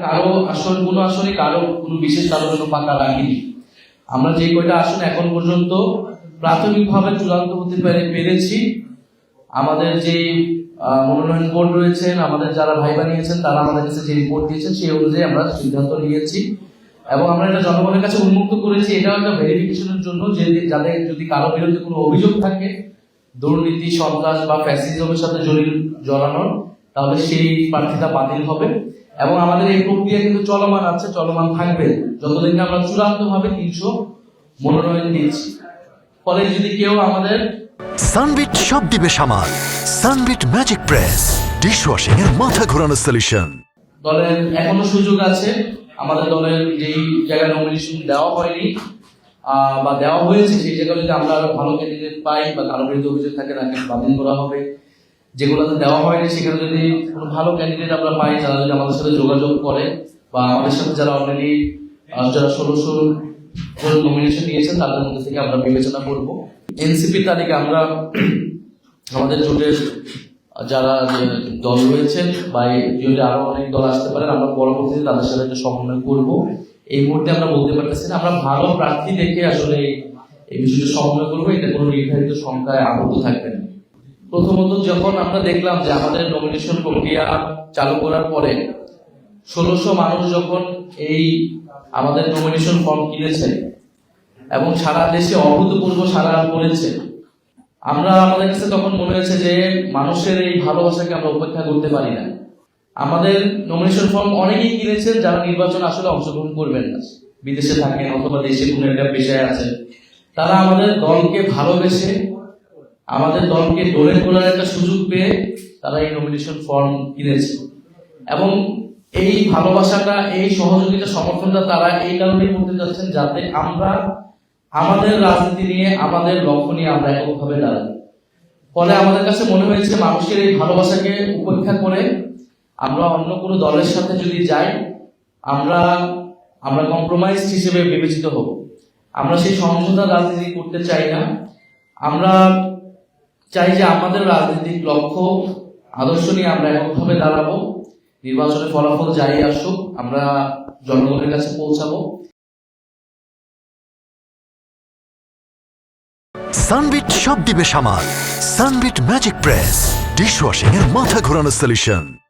কারও আসন, কোনো আসনে কারও কোনো বিশেষ কারোর জন্য ফাঁকা রাখিনি আমরা যে কয়টা আসন এখন পর্যন্ত প্রাথমিকভাবে চূড়ান্ত হতে পেরে- পেরেছি। আমাদের যে মনোনয়ন বোর্ড রয়েছেন, আমাদের যারা ভাই বানিয়েছেন তারা আমাদের কাছে যে রিপোর্ট দিয়েছেন, সেই অনুযায়ী আমরা সিদ্ধান্ত নিয়েছি। এবং আমরা এটা জনগণের কাছে উন্মুক্ত করেছি। এটাও একটা ভেরিফিকেশনের জন্য যে, যাদের যদি কারও বিরুদ্ধে কোনো অভিযোগ থাকে, দুর্নীতি, সন্ত্রাস বা ফ্যাসিজমের সাথে জড়িত জড়ানোর, তাহলে সেই প্রার্থীটা বাতিল হবে। এবং আমাদের এই প্রক্রিয়া কিন্তু চলমান আছে চলমান থাকবে। যতদিন না আমরা চূড়ান্ত ভাবে তিনশো মনোনয়ন দিচ্ছি ফলে যদি কেউ আমাদের সানবিট সব দিবে সামাল। সানবিট ম্যাজিক প্রেস ডিশওয়াশিং এর মাথা ঘোরানো সলিউশন দলের এখনও সুযোগ আছে। আমাদের দলের যেই জায়গায় নমিনেশন দেওয়া হয়নি বা দেওয়া হয়েছে সেই জায়গায় যদি আমরা আরও ভালো ক্যান্ডিডেট পাই বা কারও বিরুদ্ধে অভিযোগ থাকে তাকে বাতিল করা হবে। যেগুলোতে দেওয়া হয়নি, সেখানে যদি কোনো ভালো ক্যান্ডিডেট আমরা পাই, তারা যদি আমাদের সাথে যোগাযোগ করে বা আমাদের সাথে যারা অলরেডি যারা ষোলোশো নমিনেশন নিয়েছেন তাদের মধ্যে থেকে আমরা বিবেচনা করব। এনসিপি তালিকা আমরা আমাদের জোটের, যারা দল রয়েছেন বা জোটে আরও অনেক দল আসতে পারেন আমরা পরবর্তীতে তাদের সাথে একটা সমন্বয় করব। এই মুহূর্তে আমরা বলতে পারতেছি আমরা ভালো প্রার্থী দেখে আসলে এই বিষয়টা সমন্বয় করব এটা কোনো নির্ধারিত সংখ্যায় আবদ্ধ থাকবে না। প্রথমত যখন আমরা দেখলাম যে আমাদের নমিনেশন প্রক্রিয়া চালু করার পরে ষোলোশো মানুষ যখন এই আমাদের নমিনেশন ফর্ম কিনেছে এবং সারা দেশে অভূতপূর্ব সারা করেছে, আমরা আমাদের কাছে তখন মনে হয়েছে যে মানুষের এই ভালোবাসাকে আমরা উপেক্ষা করতে পারি না। আমাদের নমিনেশন ফর্ম অনেকেই কিনেছেন যারা নির্বাচন আসলে অংশগ্রহণ করবেন না। বিদেশে থাকেন অথবা দেশে কোনো একটা পেশায় আছেন, তারা আমাদের দলকে ভালোবেসে আমাদের দলকে ডোনেট করার একটা সুযোগ পেয়ে তারা এই নমিনেশন ফর্ম কিনেছে। এবং এই ভালোবাসাটা, এই সহযোগিতা, সমর্থনটা তারা এই কারণেই করতে যাচ্ছেন যাতে আমরা আমাদের রাজনীতি নিয়ে, আমাদের লক্ষ্য নিয়ে আমরা এককভাবে দাঁড়াই। ফলে আমাদের কাছে মনে হয়েছে মানুষের এই ভালোবাসাকে উপেক্ষা করে আমরা অন্য কোনো দলের সাথে যদি যাই, আমরা আমরা কম্প্রোমাইজ হিসেবে বিবেচিত হব। আমরা সেই সমঝোতা রাজনীতি করতে চাই না। আমরা চাই যে আমাদের রাজনৈতিক লক্ষ্য, আদর্শ নিয়ে আমরা এককভাবে দাঁড়াবো। নির্বাচনের ফলাফল যাই আসুক, আমরা জনগণের কাছে পৌঁছাবো। সানবিট সব দিবে সামাল। Sunbit magic press dish washing এর মাথা ঘোরানোর সলিউশন